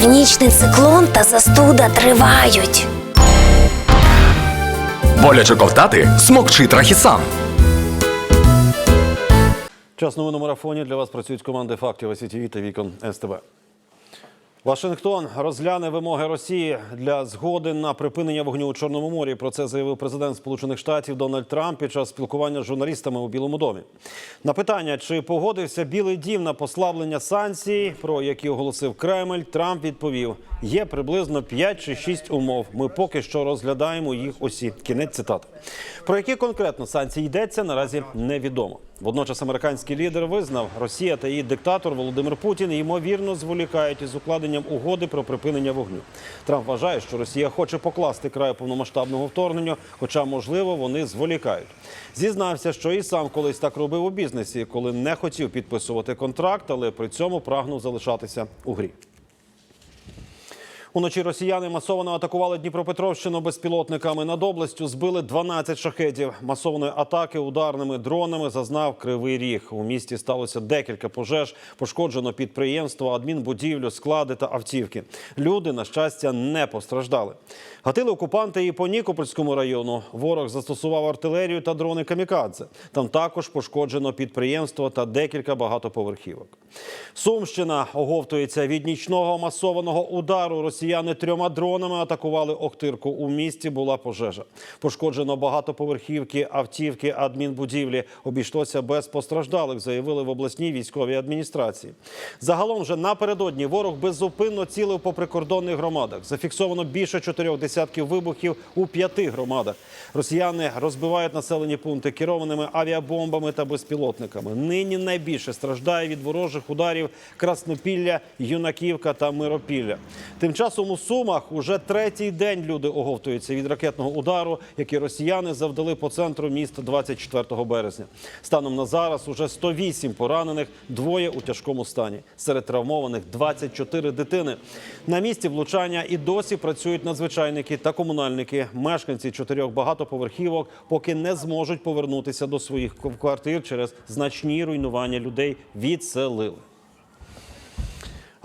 Північний циклон та застуда тривають. Боляче ковтати смокчи трахісан. Час новин у марафоні для вас працюють команди фактів СІТІВІ та Вікон СТБ. Вашингтон розгляне вимоги Росії для згоди на припинення вогню у Чорному морі. Про це заявив президент Сполучених Штатів Дональд Трамп під час спілкування з журналістами у Білому домі. На питання, чи погодився Білий Дім на послаблення санкцій, про які оголосив Кремль, Трамп відповів: є приблизно 5 чи 6 умов. Ми поки що розглядаємо їх усі. Кінець цитати. Про які конкретно санкції йдеться, наразі невідомо. Водночас американський лідер визнав, Росія та її диктатор Володимир Путін ймовірно зволікають із укладенням угоди про припинення вогню. Трамп вважає, що Росія хоче покласти край повномасштабного вторгнення, хоча можливо вони зволікають. Зізнався, що і сам колись так робив у бізнесі, коли не хотів підписувати контракт, але при цьому прагнув залишатися у грі. Уночі росіяни масово атакували Дніпропетровщину безпілотниками. Над областю збили 12 шахедів. Масованої атаки ударними дронами зазнав Кривий Ріг. У місті сталося декілька пожеж. Пошкоджено підприємство, адмінбудівлю, склади та автівки. Люди, на щастя, не постраждали. Гатили окупанти і по Нікопольському району. Ворог застосував артилерію та дрони камікадзе. Там також пошкоджено підприємство та декілька багатоповерхівок. Сумщина оговтується від нічного масованого удару. Росіяни трьома дронами атакували Охтирку. У місті була пожежа. Пошкоджено багатоповерхівки, автівки, адмінбудівлі. Обійшлося без постраждалих, заявили в обласній військовій адміністрації. Загалом вже напередодні ворог беззупинно цілив по прикордонних громадах. Зафіксовано більше чотирьох десятків вибухів у п'яти громадах. Росіяни розбивають населені пункти керованими авіабомбами та безпілотниками. Нині найбільше страждає від ворожих ударів Краснопілля, Юнаківка та Миропілля. Тим часом у Сумах уже третій день люди оговтуються від ракетного удару, який росіяни завдали по центру міста 24 березня. Станом на зараз уже 108 поранених, двоє у тяжкому стані. Серед травмованих 24 дитини. На місці влучання і досі працюють надзвичайники та комунальники. Мешканці чотирьох багатоповерхівок поки не зможуть повернутися до своїх квартир через значні руйнування людей відселили.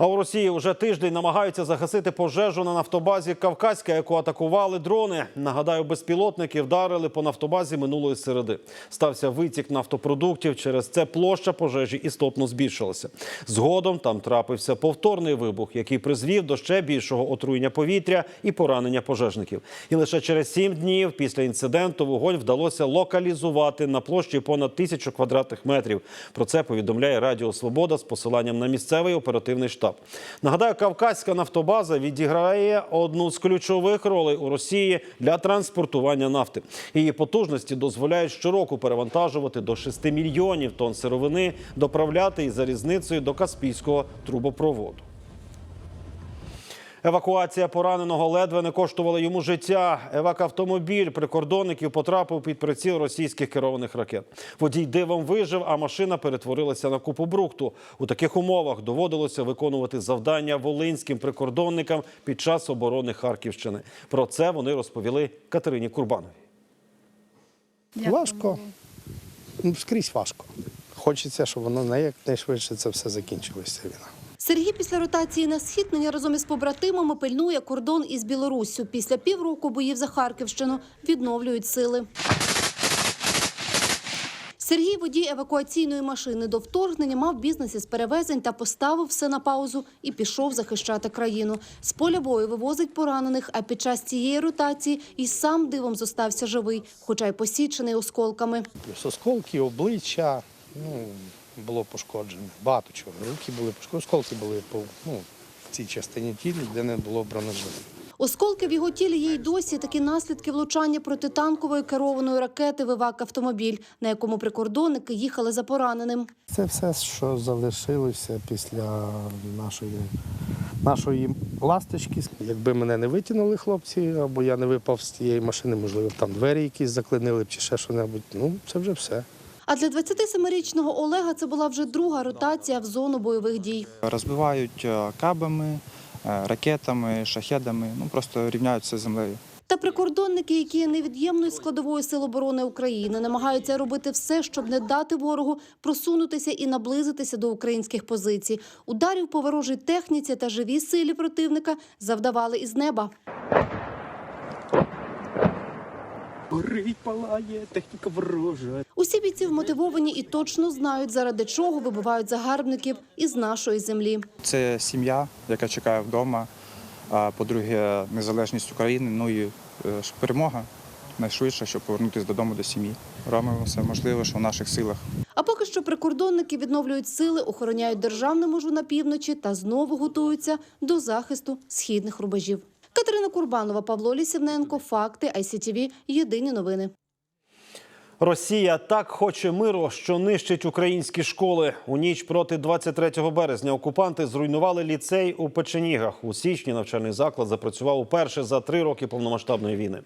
А у Росії вже тиждень намагаються загасити пожежу на нафтобазі Кавказька, яку атакували дрони. Нагадаю, безпілотники вдарили по нафтобазі минулої середи. Стався витік нафтопродуктів. Через це площа пожежі істотно збільшилася. Згодом там трапився повторний вибух, який призвів до ще більшого отруєння повітря і поранення пожежників. І лише через сім днів після інциденту вогонь вдалося локалізувати на площі понад тисячу квадратних метрів. Про це повідомляє Радіо Свобода з посиланням на місцевий оперативний штаб. Нагадаю, Кавказька нафтобаза відіграє одну з ключових ролей у Росії для транспортування нафти. Її потужності дозволяють щороку перевантажувати до 6 мільйонів тонн сировини, доправляти із залізницею до Каспійського трубопроводу. Евакуація пораненого ледве не коштувала йому життя. Евакавтомобіль прикордонників потрапив під приціл російських керованих ракет. Водій дивом вижив, а машина перетворилася на купу брухту. У таких умовах доводилося виконувати завдання волинським прикордонникам під час оборони Харківщини. Про це вони розповіли Катерині Курбановій. Важко. Ну, скрізь важко. Хочеться, щоб воно якнайшвидше це все закінчилося. Війна. Сергій після ротації на схід нині разом із побратимами пильнує кордон із Білоруссю. Після півроку боїв за Харківщину відновлюють сили. Сергій, водій евакуаційної машини до вторгнення, мав бізнес із перевезень та поставив все на паузу і пішов захищати країну. З поля бою вивозить поранених, а під час цієї ротації і сам дивом зостався живий, хоча й посічений осколками. Плюс осколки, обличчя, ну, було пошкоджене. Багато чого. Руки були пошкоджені, осколки були по ну, в цій частині тілі, де не було бронежилета. Осколки в його тілі є й досі такі наслідки влучання протитанкової керованої ракети в івак-автомобіль, на якому прикордонники їхали за пораненим. Це все, що залишилося після нашої, нашої ласточки. Якби мене не витягнули хлопці, або я не випав з тієї машини, можливо, там двері якісь заклинили б чи ще що-небудь. Ну, це вже все. А для 27-річного Олега це була вже друга ротація в зону бойових дій. розбивають е, кабами, е, ракетами, шахедами, ну просто рівняються з землею. Та прикордонники, які є невід'ємною складовою сил оборони України, намагаються робити все, щоб не дати ворогу просунутися і наблизитися до українських позицій. Ударів по ворожій техніці та живій силі противника завдавали із неба. Горить, палає, техніка ворожа. Усі бійці вмотивовані і точно знають, заради чого вибивають загарбників із нашої землі. Це сім'я, яка чекає вдома. А по-друге, незалежність України. Ну і е, перемога найшвидше, щоб повернутися додому до сім'ї. Робимо все можливе, що в наших силах. А поки що прикордонники відновлюють сили, охороняють державну межу на півночі та знову готуються до захисту східних рубежів. Катерина Курбанова, Павло Лісівненко, Факти, ICTV, Єдині новини. Росія так хоче миру, що нищить українські школи. У ніч проти 23 березня окупанти зруйнували ліцей у Печенігах. У січні навчальний заклад запрацював уперше за три роки повномасштабної війни.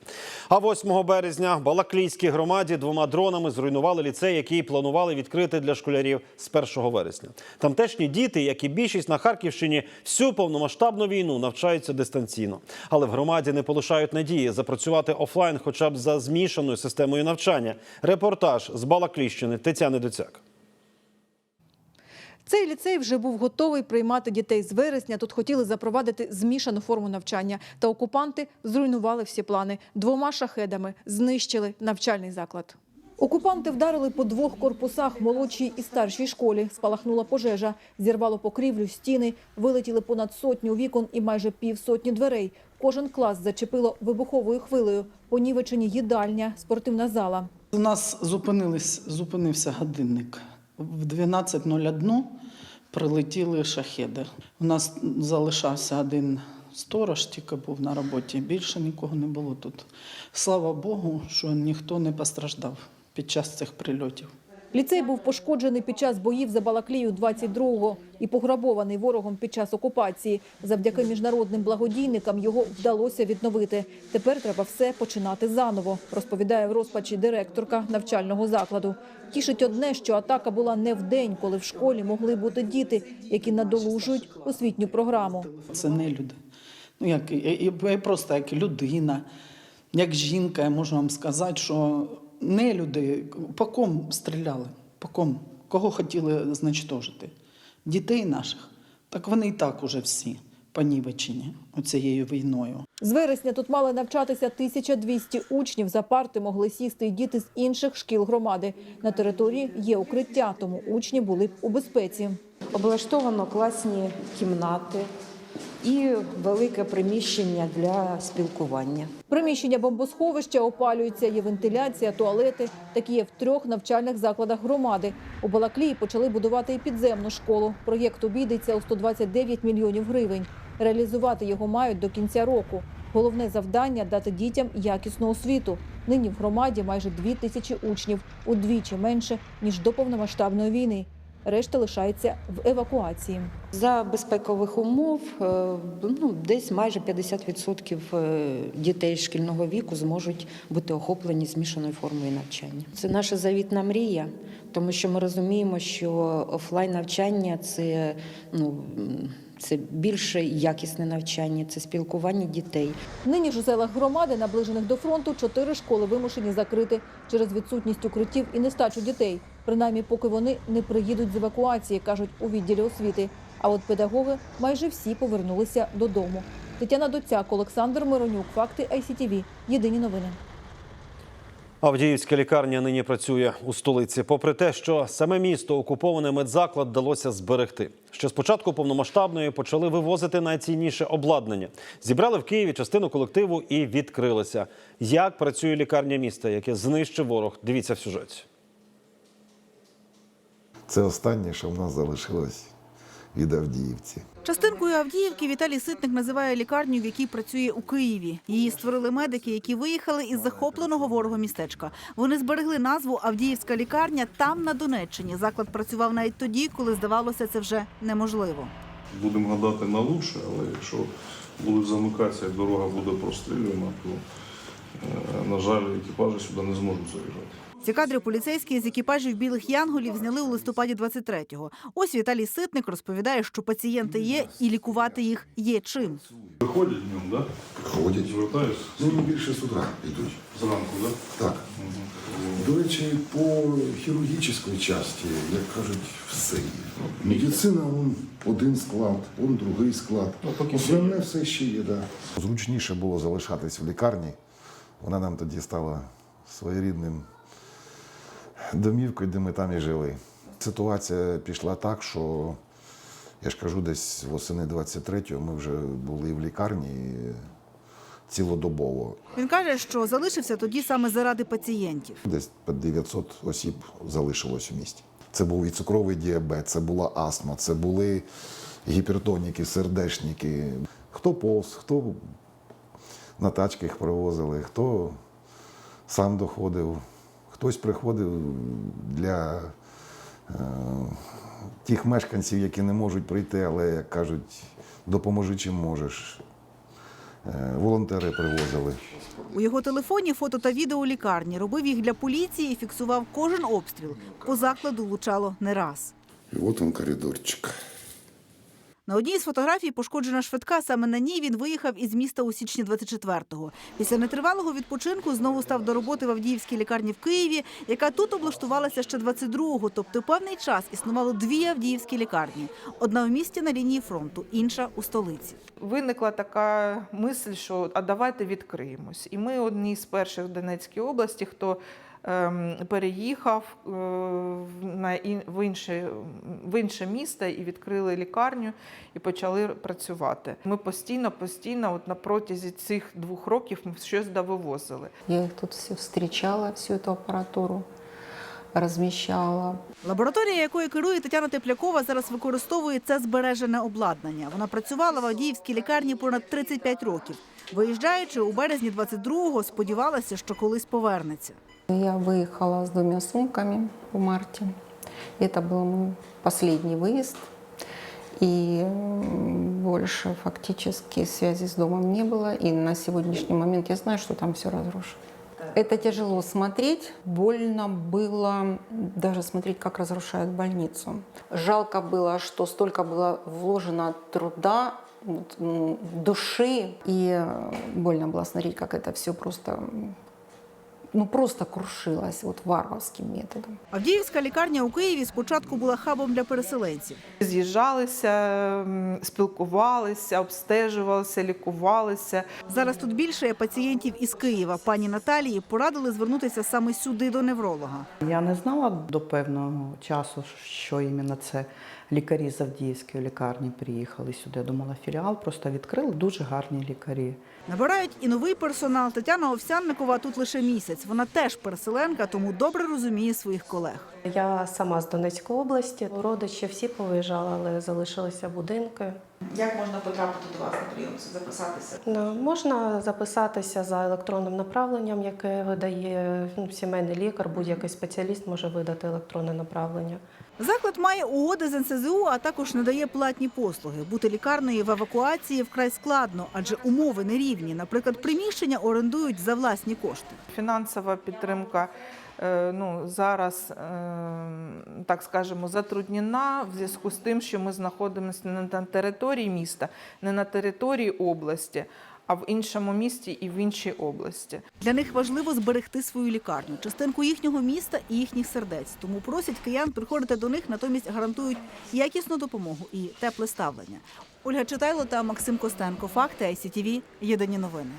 А 8 березня Балаклійській громаді двома дронами зруйнували ліцей, який планували відкрити для школярів з 1 вересня. Тамтешні діти, як і більшість на Харківщині, всю повномасштабну війну навчаються дистанційно. Але в громаді не полишають надії запрацювати офлайн, хоча б за змішаною системою навчання. Репортаж з Балакліщини Тетяни Доцяк. Цей ліцей вже був готовий приймати дітей з вересня. Тут хотіли запровадити змішану форму навчання. Та окупанти зруйнували всі плани. Двома шахедами знищили навчальний заклад. Окупанти вдарили по двох корпусах молодшій і старшій школі. Спалахнула пожежа, зірвало покрівлю, стіни, вилетіли понад сотню вікон і майже півсотні дверей. Кожен клас зачепило вибуховою хвилею. Понівечені їдальня, спортивна зала. У нас зупинився годинник. В 12.01 прилетіли шахеди. У нас залишався один сторож, тільки був на роботі. Більше нікого не було тут. Слава Богу, що ніхто не постраждав під час цих прильотів. Ліцей був пошкоджений під час боїв за Балаклію 22-го і пограбований ворогом під час окупації. Завдяки міжнародним благодійникам його вдалося відновити. Тепер треба все починати заново, розповідає в розпачі директорка навчального закладу. Тішить одне, що атака була не в день, коли в школі могли бути діти, які надолужують освітню програму. Це не люди. Ну, як, і просто як людина, як жінка, я можу вам сказати, що не люди, по ком стріляли, по ком, кого хотіли зничтожити? Дітей наших. Так вони і так уже всі понівечені оцією війною. З вересня тут мали навчатися 1200 учнів. За парти могли сісти й діти з інших шкіл громади. На території є укриття, тому учні були б у безпеці. Облаштовано класні кімнати і велике приміщення для спілкування. Приміщення бомбосховища опалюються, є вентиляція, туалети. Такі є в трьох навчальних закладах громади. У Балаклії почали будувати і підземну школу. Проєкт обійдеться у 129 мільйонів гривень. Реалізувати його мають до кінця року. Головне завдання дати дітям якісну освіту. Нині в громаді майже дві тисячі учнів, удвічі менше ніж до повномасштабної війни. Решта лишається в евакуації. За безпекових умов е, ну, десь майже 50% е, дітей шкільного віку зможуть бути охоплені змішаною формою навчання. Це наша завітна мрія, тому що ми розуміємо, що офлайн навчання це ну. Це більше якісне навчання, це спілкування дітей. Нині ж у селах громади, наближених до фронту, чотири школи вимушені закрити через відсутність укриттів і нестачу дітей. Принаймні, поки вони не приїдуть з евакуації, кажуть у відділі освіти. А от педагоги майже всі повернулися додому. Тетяна Доцяк, Олександр Миронюк, факти ICTV. Єдині новини. Авдіївська лікарня нині працює у столиці. Попри те, що саме місто окуповане медзаклад вдалося зберегти. Ще з початку повномасштабної почали вивозити найцінніше обладнання. Зібрали в Києві частину колективу і відкрилися. Як працює лікарня міста, яке знищив ворог? Дивіться в сюжеті. Це останнє, що в нас залишилось від Авдіївці. Частинкою Авдіївки Віталій Ситник називає лікарню, в якій працює у Києві. Її створили медики, які виїхали із захопленого ворогом містечка. Вони зберегли назву Авдіївська лікарня там на Донеччині. Заклад працював навіть тоді, коли здавалося, це вже неможливо. Будемо гадати на лучше, але якщо будуть замикатися, дорога буде прострілювана, то, е, на жаль, екіпажі сюди не зможуть заїжджати. Ці кадри поліцейські з екіпажів білих янголів зняли у листопаді 23-го. Ось Віталій Ситник розповідає, що пацієнти є і лікувати їх є чим. Виходять днем, да? Ходять. Звертаюсь Ну, більше з утра йдуть. зранку, да? Так. До речі, по хірургічній часті, як кажуть, все є. Медицина, он один склад, он другий склад. Основне все ще є, так. Да. Зручніше було залишатись в лікарні. Вона нам тоді стала своєрідним домівкою, де ми там і жили. Ситуація пішла так, що я ж кажу, десь восени 23-го ми вже були в лікарні цілодобово. Він каже, що залишився тоді саме заради пацієнтів. Десь під 900 осіб залишилось у місті. Це був і цукровий діабет, це була астма, це були гіпертоніки, сердечники. Хто повз, хто на тачки їх привозили, хто сам доходив, хтось приходив для е, тих мешканців, які не можуть прийти, але, як кажуть, допоможи чим можеш. Е, волонтери привозили. У його телефоні фото та відео лікарні робив їх для поліції і фіксував кожен обстріл. По закладу влучало не раз. І от он коридорчик. На одній з фотографій пошкоджена швидка. Саме на ній він виїхав із міста у січні 24-го. Після нетривалого відпочинку знову став до роботи в Авдіївській лікарні в Києві, яка тут облаштувалася ще 22-го. Тобто певний час існувало дві Авдіївські лікарні: одна в місті на лінії фронту, інша у столиці. Виникла така мисль, що а давайте відкриємось. І ми одні з перших в Донецькій області, хто переїхав е, в- інше, в інше місто і відкрили лікарню і почали працювати. Ми постійно, постійно, от на протязі цих двох років ми щось довивозили. Я їх тут всі зустрічала, всю цю аппаратуру размещала. Лабораторія, якою керує Тетяна Теплякова, зараз використовує це збережене обладнання. Вона працювала в Авдіївській лікарні понад 35 років. Виїжджаючи у березні 22-го, сподівалася, що колись повернеться. Я выехала с двумя сумками в марте. Это был мой последний выезд. И м, больше фактически связи с домом не было. И на сегодняшний момент я знаю, что там все разрушено. Это тяжело смотреть. Больно было даже смотреть, как разрушают больницу. Жалко было, что столько было вложено труда, вот, м, души. И э, больно было смотреть, как это все просто, м, ну, просто крушилось вот варварским методом. Авдіївська лікарня у Києві спочатку була хабом для переселенців. З'їжджалися, спілкувалися, обстежувалися, лікувалися. Зараз тут більше пацієнтів із Києва. Пані Наталії порадили звернутися саме сюди до невролога. Я не знала до певного часу, що іменно це лікарі з Авдіївської лікарні приїхали сюди. Я думала, філіал просто відкрили дуже гарні лікарі. Набирають і новий персонал. Тетяна Овсянникова тут лише місяць. Вона теж переселенка, тому добре розуміє своїх колег. Я сама з Донецької області. Родичі всі повиїжджали, але залишилися будинки. Як можна потрапити до вас на прийом, записатися? Ну, Можна записатися за електронним направленням, яке видає ну, сімейний лікар, будь-який спеціаліст може видати електронне направлення. Заклад має угоди з НСЗУ, а також надає платні послуги. Бути лікарнею в евакуації вкрай складно, адже умови нерівні. Наприклад, приміщення орендують за власні кошти. Фінансова підтримка е, ну, зараз, е, так скажемо, затруднена в зв'язку з тим, що ми знаходимося не на території міста, не на території області, а в іншому місті і в іншій області. Для них важливо зберегти свою лікарню, частинку їхнього міста і їхніх сердець. Тому просять киян приходити до них, натомість гарантують якісну допомогу і тепле ставлення. Ольга Читайло та Максим Костенко. Факти ICTV. Єдині новини.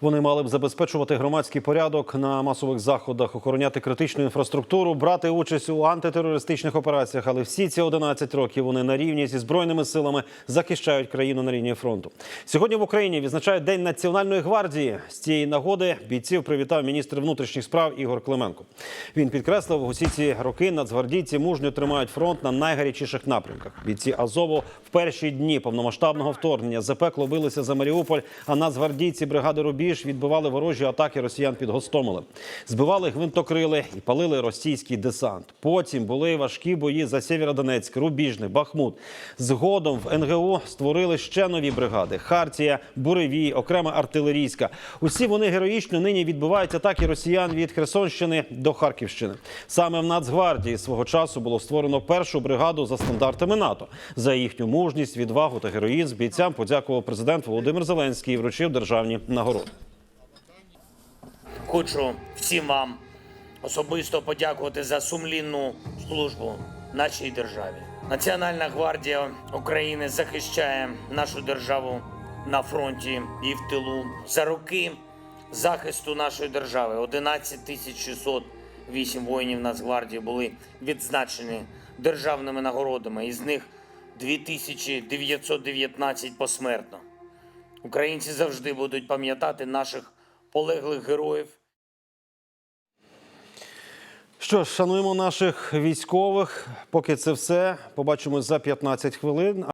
Вони мали б забезпечувати громадський порядок на масових заходах, охороняти критичну інфраструктуру, брати участь у антитерористичних операціях. Але всі ці 11 років вони на рівні зі збройними силами захищають країну на лінії фронту. Сьогодні в Україні відзначають День Національної гвардії. З цієї нагоди бійців привітав міністр внутрішніх справ Ігор Клименко. Він підкреслив, усі ці роки нацгвардійці мужньо тримають фронт на найгарячіших напрямках. Бійці Азову в перші дні повномасштабного вторгнення запекло билися за Маріуполь, а нацгвардійці бригади Рубіж Запоріж відбивали ворожі атаки росіян під Гостомелем. Збивали гвинтокрили і палили російський десант. Потім були важкі бої за Сєвєродонецьк, Рубіжний, Бахмут. Згодом в НГУ створили ще нові бригади: Хартія, Буревій, окрема артилерійська. Усі вони героїчно нині відбивають атаки росіян від Херсонщини до Харківщини. Саме в Нацгвардії свого часу було створено першу бригаду за стандартами НАТО. За їхню мужність, відвагу та героїзм бійцям подякував президент Володимир Зеленський і вручив державні нагороди. Хочу всім вам особисто подякувати за сумлінну службу нашій державі. Національна гвардія України захищає нашу державу на фронті і в тилу. За роки захисту нашої держави 11 тисяч 608 воїнів Нацгвардії були відзначені державними нагородами, із них 2919 посмертно. Українці завжди будуть пам'ятати наших полеглих героїв Що ж, шануємо наших військових. Поки це все. Побачимось за 15 хвилин.